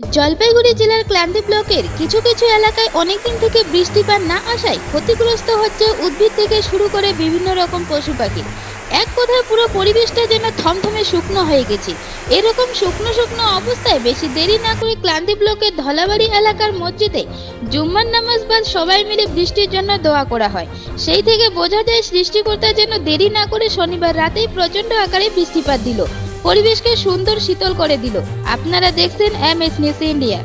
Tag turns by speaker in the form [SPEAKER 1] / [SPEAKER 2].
[SPEAKER 1] জলপাইগুড়ি জেলার ক্লান্তি ব্লকের কিছু কিছু এলাকায় অনেকদিন থেকে বৃষ্টিপাত না আসায় ক্ষতিগ্রস্ত হচ্ছে উদ্ভিদ থেকে শুরু করে বিভিন্ন রকম পশু পাখি। এক কথায় পুরো পরিবেশটা যেন থমথমে শুকনো হয়ে গেছে। এরকম শুকনো শুকনো অবস্থায় বেশি দেরি না করে ক্লান্তি ব্লকের ধলাবাড়ি এলাকার মসজিদে জুম্মার নামাজ বাদ সবাই মিলে বৃষ্টির জন্য দোয়া করা হয়। সেই থেকে বোঝা যায় সৃষ্টিকর্তা যেন দেরি না করে শনিবার রাতেই প্রচণ্ড আকারে বৃষ্টিপাত দিল। পরিবেশকে সুন্দর শীতল করে দিল। আপনারা দেখছেন এম এস নিউজ ইন্ডিয়া।